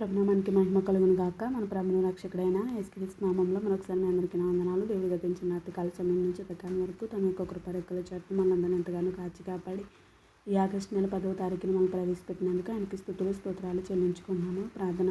ప్రభునామానికి మహిమ కలుగును గాక. మన ప్రభుని రక్షకుడైన యేసుక్రీస్తు నామంలో మరొకసారి మీ అందరికీ వందనాలు. దేవుడు గతించిన అతికాల సమయం నుంచి ప్రకారం వరకు తన యొక్క కృపరెక్కల చట్టు మనందరిని ఎంతగానో కాచి కాపాడి ఈ ఆగస్టు నెల పదవ తారీఖున మనం ప్రవేశపెట్టినందుకు ఆయనకి స్థుతులు స్తోత్రాలు చెల్లించుకున్నాము ప్రార్థన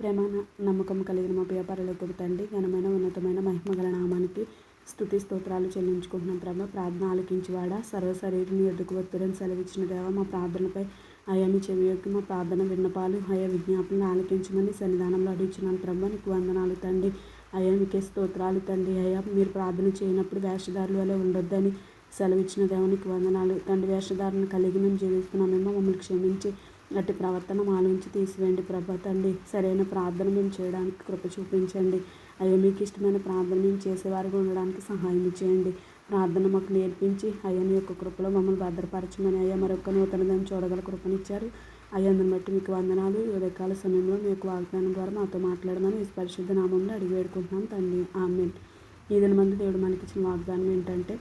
ప్రేమ నమ్మకం కలిగిన మా ప్రియపరలకు తండ్రి ఘనమైన ఉన్నతమైన మహిమగల నామానికి స్థుతి స్తోత్రాలు చెల్లించుకుంటున్నాం ప్రభ. ప్రార్థన ఆలకించివాడ. సర్వశరీరుని ఎద్దుకు ఒత్తిడిని సెలవిచ్చిన దేవ మా ప్రార్థనపై అయాన్ని చెవియొక్కి చెవి యొక్క మా ప్రార్థన విన్నపాలు అయా విజ్ఞాపనలు ఆలకించమని సన్నిధానంలో అడిగించినాను ప్రభ. నీకు వందనాలు తండ్రి. అయ్యా మీకే స్తోత్రాలు తండ్రి. అయ్యా మీరు ప్రార్థన చేయనప్పుడు వేషధారులు వలె ఉండొద్దని సెలవిచ్చిన దేవునికి వందనాలు తండ్రి. వేషధారణ కలిగి మేము జీవిస్తున్నామేమో మమ్మల్ని క్షమించి అట్టి ప్రవర్తన మాలోంచి తీసివేయండి ప్రభా తండ్రి సరైన ప్రార్థన మేము చేయడానికి కృప చూపించండి. అయ్యా మీకు ఇష్టమైన ప్రార్థన మేము చేసేవారిగా ఉండడానికి సహాయం చేయండి. ప్రార్థన మాకు నేర్పించి అయ్యా యొక్క కృపలో మమ్మల్ని భద్రపరచమని అయ్యా మరొక నూతన దాన్ని చూడగల కృపనిచ్చారు. అయ్యా అందుని బట్టి మీకు వందనాలు. ఉదయకాల సమయంలో మీ యొక్క వాగ్దానం ద్వారా మాతో మాట్లాడమని పరిశుద్ధ నామంలో అడిగి వేడుకుంటున్నాం తండ్రి ఆమె ఈ మంది దేవుడు మనకి ఇచ్చిన వాగ్దానం ఏంటంటే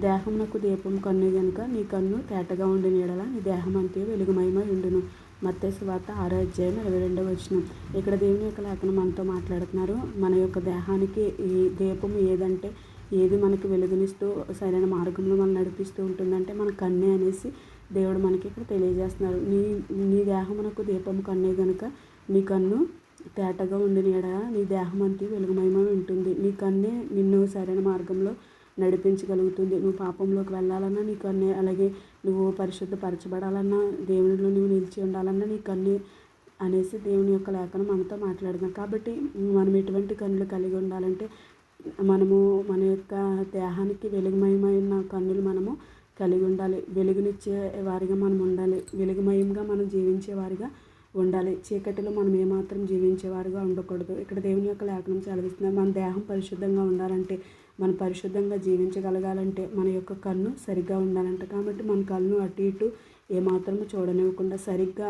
దేహమునకు దీపం కన్ను గనుక నీ కన్ను తేటగా ఉండి నీడల నీ దేహం అంతే వెలుగుమయమై ఉండును. మత్తేసు వార్త ఆరో అధ్యాయం ఇరవై రెండవ వచ్చిన ఇక్కడ దేవుని యొక్క లేఖనం మనతో మాట్లాడుతున్నారు. మన యొక్క దేహానికి ఈ దీపం ఏదంటే ఏది మనకి వెలుగునిస్తూ సరైన మార్గంలో మనం నడిపిస్తూ ఉంటుందంటే మన కన్నే అనేసి దేవుడు మనకి ఇక్కడ తెలియజేస్తున్నారు. నీ నీ దేహమునకు దీపం కన్నే కనుక నీ కన్ను తేటగా ఉండి నీడ నీ దేహం అంతా వెలుగుమయమై ఉంటుంది. నీ కన్నే నిన్ను సరైన మార్గంలో నడిపించగలుగుతుంది. నువ్వు పాపంలోకి వెళ్ళాలన్నా నీకు అన్నీ అలాగే నువ్వు పరిశుద్ధపరచబడాలన్నా దేవునిలో నువ్వు నిలిచి ఉండాలన్నా నీకు అన్నీ అనేసి దేవుని యొక్క లేఖనం మనతో మాట్లాడుతున్నాం. కాబట్టి మనం ఎటువంటి కన్నులు కలిగి ఉండాలంటే మనము మన యొక్క దేహానికి వెలుగుమయమైన కన్నులు మనము కలిగి ఉండాలి. వెలుగునిచ్చే వారిగా మనం ఉండాలి. వెలుగుమయంగా మనం జీవించే వారిగా ఉండాలి. చీకటిలో మనం ఏమాత్రం జీవించేవారుగా ఉండకూడదు. ఇక్కడ దేవుని యొక్క లేఖనం చదివిస్తున్నారు మన దేహం పరిశుద్ధంగా ఉండాలంటే మనం పరిశుద్ధంగా జీవించగలగాలంటే మన యొక్క కన్ను సరిగ్గా ఉండాలంట. కాబట్టి మన కన్ను అటు ఇటు ఏమాత్రము చూడనివ్వకుండా సరిగ్గా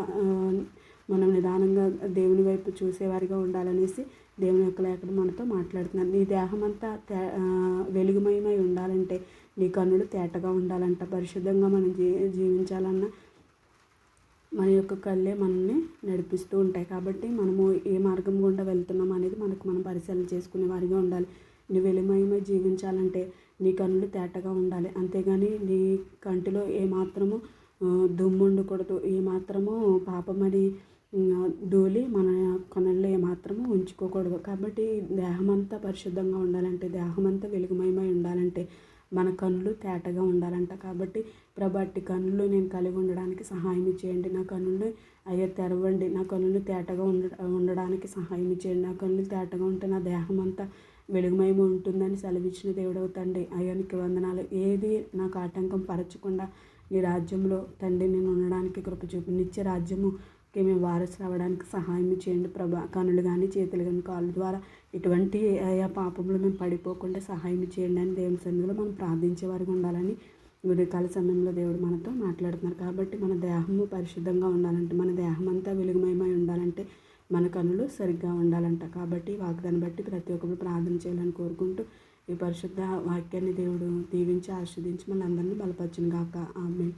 మనం నిదానంగా దేవుని వైపు చూసేవారిగా ఉండాలనేసి దేవుని యొక్క లేఖను మనతో మాట్లాడుతున్నాను. నీ దేహం అంతా తే వెలుగుమయమై ఉండాలంటే నీ కన్నులు తేటగా ఉండాలంట. పరిశుద్ధంగా మనం జీ జీవించాలన్న మన యొక్క కళ్ళే మనల్ని నడిపిస్తూ ఉంటాయి. కాబట్టి మనము ఏ మార్గం గుండా వెళ్తున్నాం అనేది మనకు మనం పరిశీలన చేసుకునే వారిగా ఉండాలి. నువ్వు వెలిమయమై జీవించాలంటే నీ కన్నులు తేటగా ఉండాలి. అంతేగాని నీ కంటిలో ఏమాత్రము దుమ్ము ఉండకూడదు ఏమాత్రము పాపమని ధూళి మన కనుల్లో ఏమాత్రము ఉంచుకోకూడదు. కాబట్టి దేహం అంతా పరిశుద్ధంగా ఉండాలంటే దేహం అంతా వెలుగుమయమై ఉండాలంటే మన కన్నులు తేటగా ఉండాలంట. కాబట్టి ప్రభట్టి కన్నులు నేను కలిగి ఉండడానికి సహాయం చేయండి. నా కన్నులు అయ్యో తెరవండి. నా కన్నులు తేటగా ఉండ ఉండడానికి సహాయం చేయండి. నా కన్నులు తేటగా ఉంటే నా దేహం అంతా వెలుగుమయం ఉంటుందని సెలవిచ్చిన దేవుడవు తండ్రి అయ్యానికి వందనాలు. ఏది నాకు ఆటంకం పరచకుండా నీ రాజ్యంలో తండ్రి నేను ఉండడానికి కృప చూపు నిత్య రాజ్యముకి మేము వారసు రావడానికి సహాయం చేయండి ప్రభా. కనులు కానీ చేతులు కానీ కాళ్ళ ద్వారా ఇటువంటి ఆయా పాపంలో మేము పడిపోకుండా సహాయం చేయండి అని దేవుని సన్నిధిలో మనం ప్రార్థించే వారికి ఉండాలని ఉదయకాల సమయంలో దేవుడు మనతో మాట్లాడుతున్నారు. కాబట్టి మన దేహము పరిశుద్ధంగా ఉండాలంటే మన దేహం అంతా వెలుగుమయమై ఉండాలంటే మన కనులు సరిగ్గా ఉండాలంట. కాబట్టి వాగ్దాన్ని బట్టి ప్రతి ఒక్కరు ప్రార్థన చేయాలని కోరుకుంటూ ఈ పరిశుద్ధ వాక్యాన్ని దేవుడు దీవించి ఆస్వాదించి మన అందరినీ బలపరచును గాక. ఆమె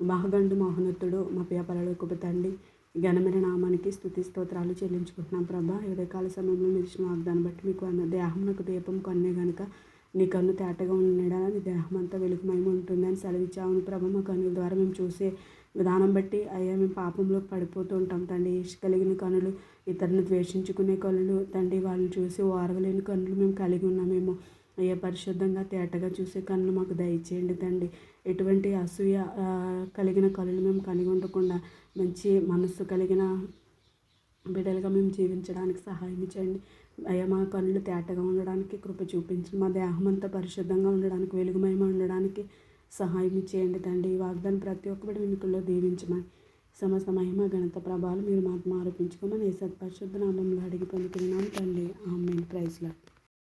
మహగండు మోహనత్తుడు మా పేపరలో తండ్రి ఘనమైన నామానికి స్థుతి స్తోత్రాలు చెల్లించుకుంటున్నాం ప్రభా. ఉదయకాల సమయంలో మీరు ఇచ్చిన వాగ్దాన్ని బట్టి మీకు అన్న దేహం నాకు దీపం కొన్నే కనుక నీ కన్ను తేటగా ఉండడా? నీ దేహం అంతా వెలుగుమయం ఉంటుందని సెలవిచ్చావును ప్రభ మా కన్నుల ద్వారా మేము చూసే విధానం బట్టి అయ్యా మేము పాపంలో పడిపోతూ ఉంటాం తండ్రి. ఇష్ట కలిగిన కనులు ఇతరులను ద్వేషించుకునే కనులు తండ్రి. వాళ్ళని చూసి ఓరవలేని కనులు మేము కలిగి ఉన్నామేమో అయ్యా పరిశుద్ధంగా తేటగా చూసే కన్నులు మాకు దయచేయండి తండ్రి. ఎటువంటి అసూయ కలిగిన కనులు మేము కలిగి ఉండకుండా మంచి మనస్సు కలిగిన బిడ్డలుగా మేము జీవించడానికి సహాయం చేయండి. అయ్యా మా కళ్ళు తేటగా ఉండడానికి కృప చూపించండి. మా దేహం అంతా పరిశుద్ధంగా ఉండడానికి వెలుగుమయం ఉండడానికి సహాయం చేయండి తండ్రి. ఈ వాగ్దానం ప్రతి ఒక్కటి వెనుకల్లో దీవించమని సమస్త మహిమ గణత ప్రభావాలు మీరు మాత్రం ఆరోపించుకోమని ఏ సత్పరిశుద్ధ నామంలో అడిగి పొందుతున్నాను తండ్రి. ఆమె ప్రైజ్లాట్